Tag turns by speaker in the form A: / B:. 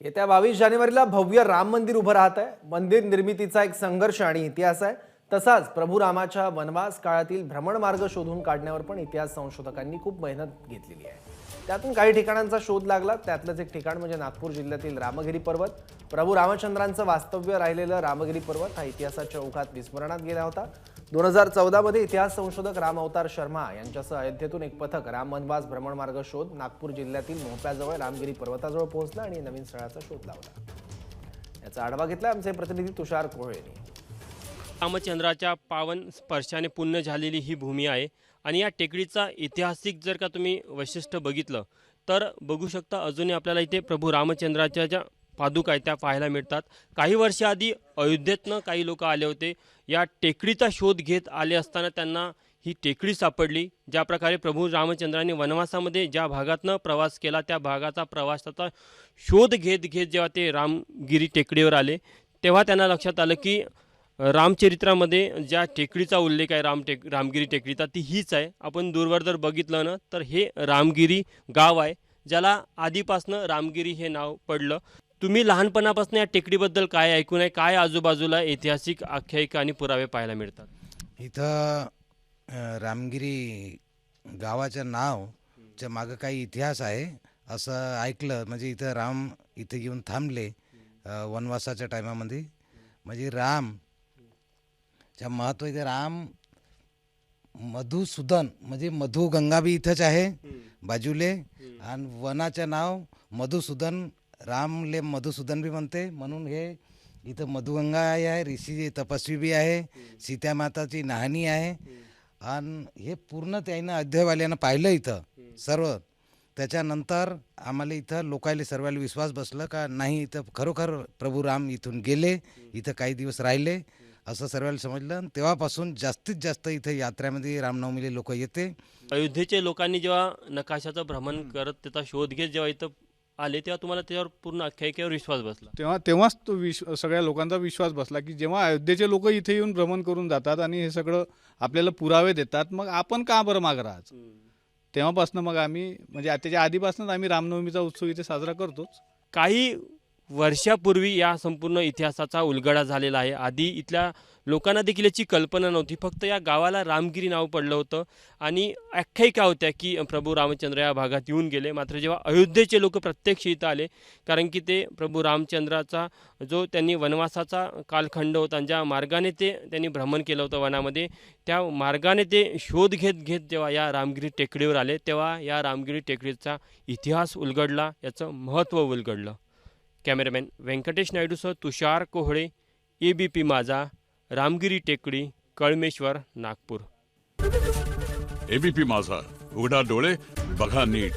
A: येत्या बावीस जानेवारीला भव्य राम मंदिर उभं राहत आहे. मंदिर निर्मितीचा एक संघर्ष आणि इतिहास आहे. तसाच प्रभू रामाच्या वनवास काळातील भ्रमणमार्ग शोधून काढण्यावर पण इतिहास संशोधकांनी खूप मेहनत घेतलेली आहे. त्यातून काही ठिकाणांचा शोध लागला. त्यातलंच एक ठिकाण म्हणजे नागपूर जिल्ह्यातील रामगिरी पर्वत. प्रभू रामचंद्रांचं वास्तव्य राहिलेलं रामगिरी पर्वत हा इतिहासाच्या ओघात विस्मरणात गेला होता. दोन हजार चौदामध्ये इतिहास संशोधक राम अवतार शर्मा यांच्यासह अयोध्येतून एक पथक राम वनवास भ्रमणमार्ग शोध नागपूर जिल्ह्यातील मोप्याजवळ रामगिरी पर्वताजवळ पोहोचला आणि नवीन स्थळाचा शोध लावला. याचा आढावा घेतला आमचे प्रतिनिधी तुषार कोहळे यांनी.
B: रामचंद्राच्या पावन स्पर्शाने पुण्य झालेली ही भूमी आहे आणि या टेकडीचा ऐतिहासिक जर का तुम्ही वैशिष्ट्य बघितलं तर बघू शकता अजूनही आपल्याला इथे प्रभू रामचंद्राच्या ज्या पादुका आहेत त्या पाहायला मिळतात. काही वर्षाआधी अयोध्येतनं काही लोक आले होते. या टेकडीचा शोध घेत आले असताना त्यांना ही टेकडी सापडली ज्या प्रकारे प्रभू रामचंद्रांनी वनवासामध्ये ज्या भागातनं प्रवास केला त्या भागाचा प्रवासाचा शोध घेत घेत जेव्हा ते रामगिरी टेकडीवर आले तेव्हा त्यांना लक्षात आलं की रामचरित्रामध्ये ज्या टेकडीचा उल्लेख आहे राम टेक रामगिरी टेकडीचा ती हीच आहे. आपण दूरवर जर बघितलं ना तर हे रामगिरी गाव आहे ज्याला आधीपासनं रामगिरी हे नाव पडलं. तुम्ही लहानपणापासून या टेकडीबद्दल काय ऐकून आहे? काय आजूबाजूला ऐतिहासिक आख्यायिका आणि पुरावे पाहायला मिळतात?
C: इथं रामगिरी गावाचं नावच्या मागं काही इतिहास आहे असं ऐकलं. म्हणजे इथं राम इथं येऊन थांबले वनवासाच्या टायमामध्ये. म्हणजे राम च्या महत्त्व इथे राम मधुसूदन म्हणजे मधु गंगा बी इथंच आहे बाजूले. आणि वनाचं नाव मधुसूदन रामले मधुसूदन बी म्हणते. म्हणून हे इथं मधुगंगा आहे ऋषी तपस्वी बी आहे सीता माताची आहे. आणि हे पूर्ण त्यानं अध्यायवाल्यानं पाहिलं इथं सर्व. त्याच्यानंतर आम्हाला इथं लोकायले सर्वाला विश्वास बसला का नाही इथं खरोखर प्रभू राम इथून गेले इथं काही दिवस राहिले असं सर्वाला समजलं. आणि तेव्हापासून जास्तीत जास्त इथं यात्रेमध्ये रामनवमीले लोक येते.
B: अयोध्येचे लोकांनी जेव्हा नकाशाचं भ्रमण करत त्याचा शोध घेत जेव्हा इथं आले तेव्हा तुम्हाला त्याच्यावर पूर्ण आख्यायिकेवर विश्वास बसला.
D: तेव्हा तेव्हाच तो विश्व सगळ्या लोकांचा विश्वास बसला की जेव्हा अयोध्येचे लोक इथे येऊन भ्रमण करून जातात आणि हे सगळं आपल्याला पुरावे देतात मग आपण का बरं मागं राहायचं? तेव्हापासून मग आम्ही म्हणजे त्याच्या आधीपासूनच आम्ही रामनवमीचा उत्सव इथे साजरा करतोच.
B: काही वर्षापूर्वी या संपूर्ण इतिहासाचा उलगडा झालेला आहे. आधी इथल्या लोकांना देखील याची कल्पना नव्हती. फक्त या गावाला रामगिरी नाव पडलं होतं आणि आख्यायिका होत्या की प्रभू रामचंद्र या भागात येऊन गेले. मात्र जेव्हा अयोध्येचे लोक प्रत्यक्ष इथं आले कारण की ते प्रभू रामचंद्राचा जो त्यांनी वनवासाचा कालखंड होता आणि ज्या मार्गाने ते त्यांनी भ्रमण केलं होतं वनामध्ये त्या मार्गाने ते शोध घेत घेत जेव्हा या रामगिरी टेकडीवर आले तेव्हा या रामगिरी टेकडीचा इतिहास उलगडला याचं महत्त्व उलगडलं. Cameraman Venkatesh नायडूसह Tushar Kohale A B P Majha Ramgiri टेकडी कळमेश्वर नागपूर.
E: एबीपी माझा उघडा डोळे बघा नीट.